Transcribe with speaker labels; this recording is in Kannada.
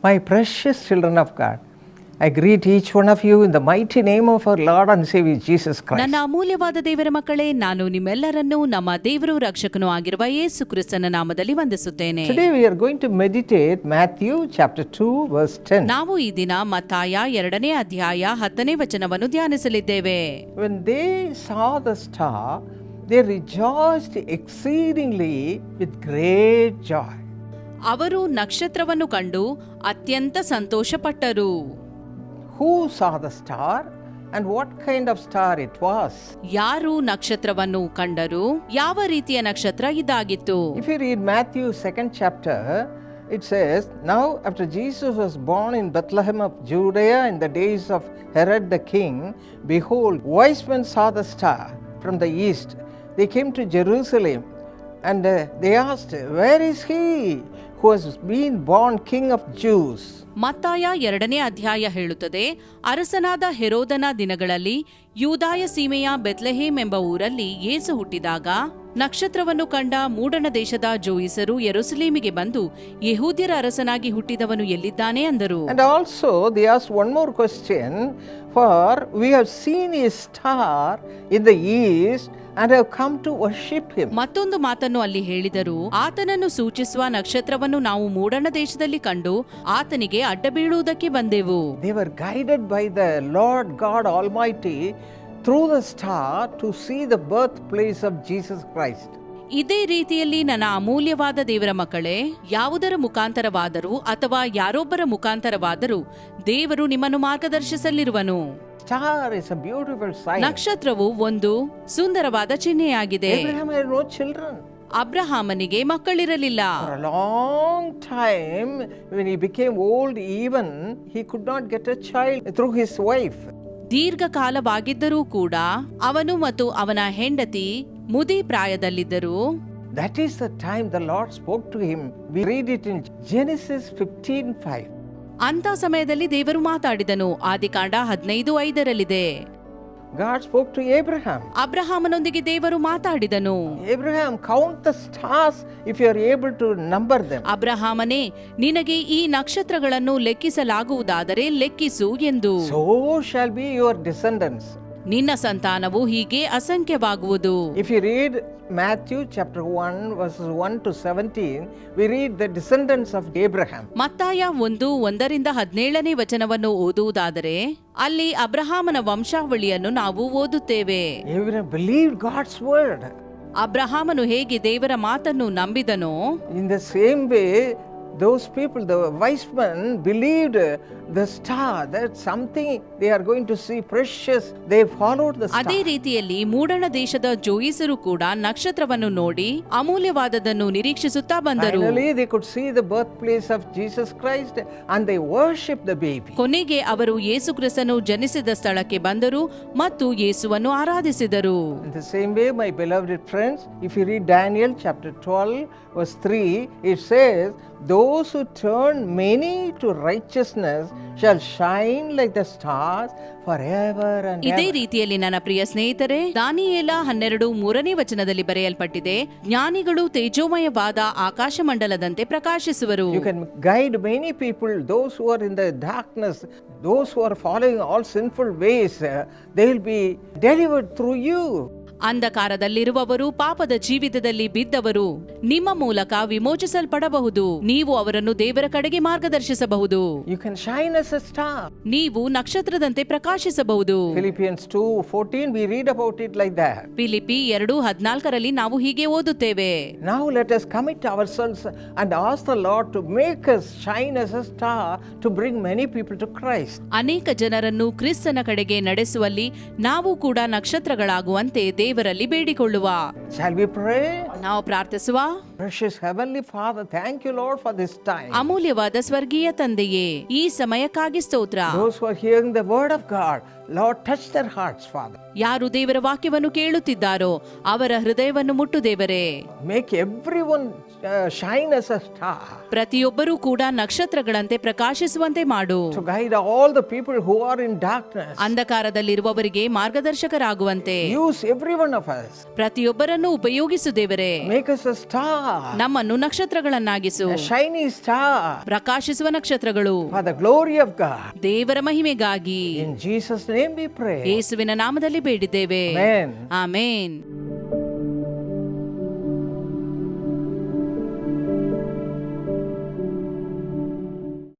Speaker 1: My precious children of God, I greet each one of you in the mighty name of our Lord and Savior Jesus Christ.
Speaker 2: ನನ್ನ ಅಮೂಲ್ಯವಾದ ದೇವರ ಮಕ್ಕಳೇ ನಾನು ನಿಮ್ಮೆಲ್ಲರನ್ನೂ ನಮ್ಮ ದೇವರು ರಕ್ಷಕನೂ ಆಗಿರುವ ಯೇಸು ಕ್ರಿಸ್ತನ ನಾಮದಲ್ಲಿ ವಂದಿಸುತ್ತೇನೆ
Speaker 1: Today we are going to meditate Matthew chapter 2 verse 10.
Speaker 2: ನಾವು ಈ ದಿನ ಮತ್ತಾಯ ಎರಡನೇ ಅಧ್ಯಾಯ ಹತ್ತನೇ ವಚನವನ್ನು ಧ್ಯಾನಿಸಲಿದ್ದೇವೆ
Speaker 1: When they saw the star, they rejoiced exceedingly with great joy.
Speaker 2: ಅವರು ನಕ್ಷತ್ರವನ್ನು ಕಂಡು ಅತ್ಯಂತ ಸಂತೋಷಪಟ್ಟರು
Speaker 1: ಹೂ saw the star and what kind of star it was?
Speaker 2: ಯಾರು ನಕ್ಷತ್ರವನ್ನು ಕಂಡರು ಯಾವ ರೀತಿಯ ನಕ್ಷತ್ರ ಇದಾಗಿತ್ತು
Speaker 1: if you read Matthew 2nd chapter, it says, Now after Jesus was born in Bethlehem of Judea in the days of Herod the king, behold, wise men saw the star from the east. They came to Jerusalem and uh, they asked, Where is he who has been born king of Jews?
Speaker 2: ಮತ್ತಾಯ ಎರಡನೇ ಅಧ್ಯಾಯ ಹೇಳುತ್ತದೆ ಅರಸನಾದ ಹೆರೋದನ ದಿನಗಳಲ್ಲಿ ಯೂದಾಯ ಸೀಮೆಯ ಬೆತ್ಲೆಹೇಮ್ ಎಂಬ ಊರಲ್ಲಿ ಯೇಸು ಹುಟ್ಟಿದಾಗ ನಕ್ಷತ್ರವನ್ನು ಕಂಡ ಮೂಡಣ ದೇಶದ ಜೋಯಿಸರು ಯೆರೂಸಲೇಮಿಗೆ ಬಂದು ಯಹೂದ್ಯರ ಅರಸನಾಗಿ ಹುಟ್ಟಿದವನು ಎಲ್ಲಿದ್ದಾನೆ ಅಂದರು
Speaker 1: And also they asked one more question, for we have seen his star in the east and have come to worship him.
Speaker 2: ಮತ್ತೊಂದು ಮಾತನ್ನು ಅಲ್ಲಿ ಹೇಳಿದರು ಆತನನ್ನು ಸೂಚಿಸುವ ನಕ್ಷತ್ರವನ್ನು ನಾವು ಮೂಡಣ ದೇಶದಲ್ಲಿ ಕಂಡು ಆತನಿಗೆ ಅಡ್ಡ ಬೀಳುವುದಕ್ಕೆ ಬಂದೆವು.
Speaker 1: They were guided by the lord god all through through the star to see the birth place of Jesus Christ
Speaker 2: ಇದೇ ರೀತಿಯಲ್ಲಿ ನನ್ನ ಅಮೂಲ್ಯವಾದ ದೇವರ ಮಕ್ಕಳೇ ಯಾವುದರ ಮುಖಾಂತರವಾದರೂ ಅಥವಾ ಯಾರೊಬ್ಬರ ಮುಖಾಂತರವಾದರೂ ದೇವರು ನಿಮ್ಮನ್ನು ಮಾರ್ಗದರ್ಶಿಸಲಿರುವನು. ನಕ್ಷತ್ರವು ಒಂದು ಸುಂದರವಾದ ಚಿಹ್ನೆಯಾಗಿದೆ.
Speaker 1: ಚಿಲ್ಡ್ರನ್
Speaker 2: ಅಬ್ರಹಾಮನಿಗೆ ಮಕ್ಕಳಿರಲಿಲ್ಲ
Speaker 1: For a long time, when he became old, even he could not get a child through his wife.
Speaker 2: ದೀರ್ಘಕಾಲವಾಗಿದ್ದರೂ ಕೂಡ ಅವನು ಮತ್ತು ಅವನ ಹೆಂಡತಿ ಮುದಿ ಪ್ರಾಯದಲ್ಲಿದ್ದರು
Speaker 1: That is the time the Lord spoke to him. We read it in Genesis 15 5.
Speaker 2: ಅಂತ ಸಮಯದಲ್ಲಿ ದೇವರು ಮಾತಾಡಿದನು ಆದಿಕಾಂಡ ಹದಿನೈದು ಐದರಲ್ಲಿದೆ
Speaker 1: God spoke to Abraham.
Speaker 2: ಅಬ್ರಹಾಮನೊಂದಿಗೆ ದೇವರು ಮಾತಾಡಿದನು
Speaker 1: Abraham, count the stars if you are able to number them.
Speaker 2: ಅಬ್ರಹಾಮನೇ ನಿನಗೆ ಈ ನಕ್ಷತ್ರಗಳನ್ನು ಲೆಕ್ಕಿಸಲಾಗುವುದಾದರೆ ಲೆಕ್ಕಿಸು ಎಂದು
Speaker 1: So shall be your descendants.
Speaker 2: ನಿನ್ನ ಸಂತಾನವು ಹೀಗೆ ಅಸಂಖ್ಯವಾಗುವುದು
Speaker 1: If you read Matthew chapter 1, verses 1 to 17, we read the descendants of Abraham.
Speaker 2: ಮತ್ತಾಯ ಒಂದು ಒಂದರಿಂದ ಹದಿನೇಳನೇ ವಚನವನ್ನು ಓದುವುದಾದರೆ ಅಲ್ಲಿ ಅಬ್ರಹಾಮನ ವಂಶಾವಳಿಯನ್ನು ನಾವು ಓದುತ್ತೇವೆ
Speaker 1: Abraham believed God's word.
Speaker 2: ಅಬ್ರಹಾಮನು ಹೇಗೆ ದೇವರ ಮಾತನ್ನು ನಂಬಿದನೋ
Speaker 1: In the same way, those people, the wise men, believed the star that something they are going to see precious. They followed the star. ಅದೇ.
Speaker 2: ರೀತಿಯಲ್ಲಿ ಮೂಡಣ ದೇಶದ ಜೋಯಿಸರು ಕೂಡ ನಕ್ಷತ್ರವನ್ನು ನೋಡಿ ಅಮೂಲ್ಯವಾದದನ್ನು ನಿರೀಕ್ಷಿಸುತ್ತಾ ಬಂದರು
Speaker 1: Finally, they could see the birthplace of Jesus Christ and they worshiped the baby.
Speaker 2: ಕೊನೆಗೆ ಅವರು ಯೇಸು ಕ್ರಿಸ್ತನು ಜನಿಸಿದ ಸ್ಥಳಕ್ಕೆ ಬಂದರು ಮತ್ತು ಯೇಸುವನ್ನು ಆರಾಧಿಸಿದರು
Speaker 1: In the same way, my beloved friends, if you read Daniel chapter 12, verse 3, it says, Those who turn many to righteousness shall shine like the stars forever and
Speaker 2: ಇದೇ
Speaker 1: ever.
Speaker 2: ರೀತಿಯಲ್ಲಿ ನನ್ನ ಪ್ರಿಯ ಸ್ನೇಹಿತರೆ ದಾನಿಯೇಲ ಹನ್ನೆರಡು ಮೂರನೇ ವಚನದಲ್ಲಿ ಬರೆಯಲ್ಪಟ್ಟಿದೆ ಜ್ಞಾನಿಗಳು ತೇಜೋಮಯವಾದ ಆಕಾಶ ಮಂಡಲದಂತೆ ಪ್ರಕಾಶಿಸುವರು
Speaker 1: You can guide many people, those who are in the darkness, those who are following all sinful ways, uh, they will be delivered through you.
Speaker 2: ಅಂಧಕಾರದಲ್ಲಿರುವವರು ಪಾಪದ ಜೀವಿತದಲ್ಲಿ ಬಿದ್ದವರು ನಿಮ್ಮ ಮೂಲಕ ವಿಮೋಚಿಸಲ್ಪಡಬಹುದು ನೀವು ಅವರನ್ನು ದೇವರ ಕಡೆಗೆ ಮಾರ್ಗದರ್ಶಿಸಬಹುದು
Speaker 1: You can shine as a star.
Speaker 2: ನೀವು ನಕ್ಷತ್ರದಂತೆ ಪ್ರಕಾಶಿಸಬಹುದು
Speaker 1: Philippians 2 14, we read about it like that.
Speaker 2: Philippi ಎರಡು ಹದಿನಾಲ್ಕರಲ್ಲಿ ನಾವು ಹೀಗೆ ಓದುತ್ತೇವೆ
Speaker 1: Now let us commit ourselves and ask the Lord to make us shine as a star to bring many people to Christ.
Speaker 2: ಅನೇಕ ಜನರನ್ನು ಕ್ರಿಸ್ತನ ಕಡೆಗೆ ನಡೆಸುವಲ್ಲಿ ನಾವು ಕೂಡ ನಕ್ಷತ್ರಗಳಾಗುವಂತೆ ದೇವರಲ್ಲಿ ಬೇಡಿಕೊಳ್ಳುವ? ನಾವು ಪ್ರಾರ್ಥಿಸುವ
Speaker 1: Precious Heavenly Father, thank you, Lord, for this time.
Speaker 2: ಅಮೂಲ್ಯವಾದ ಸ್ವರ್ಗೀಯ ತಂದೆಯೇ ಈ ಸಮಯಕ್ಕಾಗಿ ಸ್ತೋತ್ರ
Speaker 1: Those who hearing the word of God, Lord, touch their hearts, Father.
Speaker 2: ಯಾರು ದೇವರ ವಾಕ್ಯವನ್ನು ಕೇಳುತ್ತಿದ್ದಾರೋ ಅವರ ಹೃದಯವನ್ನು ಮುಟ್ಟು ದೇವರೇ
Speaker 1: Make everyone uh, shine as a star
Speaker 2: ಪ್ರತಿಯೊಬ್ಬರೂ ಕೂಡ ನಕ್ಷತ್ರಗಳಂತೆ ಪ್ರಕಾಶಿಸುವಂತೆ ಮಾಡು
Speaker 1: to guide all the people who are in darkness.
Speaker 2: ಅಂಧಕಾರದಲ್ಲಿರುವವರಿಗೆ ಮಾರ್ಗದರ್ಶಕರಾಗುವಂತೆ
Speaker 1: Use everyone of us.
Speaker 2: ಪ್ರತಿಯೊಬ್ಬರನ್ನು ಉಪಯೋಗಿಸು ದೇವರೇ
Speaker 1: Make us a star.
Speaker 2: ನಮ್ಮನ್ನು ನಕ್ಷತ್ರಗಳನ್ನಾಗಿಸು.
Speaker 1: Shiny star star.
Speaker 2: ಪ್ರಕಾಶಿಸುವ ನಕ್ಷತ್ರಗಳು.
Speaker 1: For the glory of God.
Speaker 2: ದೇವರ ಮಹಿಮೆಗಾಗಿ.
Speaker 1: In Jesus' name we pray.
Speaker 2: ಯೇಸುವಿನ ನಾಮದಲ್ಲಿ ಬೇಡಿದ್ದೇವೆ.
Speaker 1: Amen.
Speaker 2: ಆಮೇನ್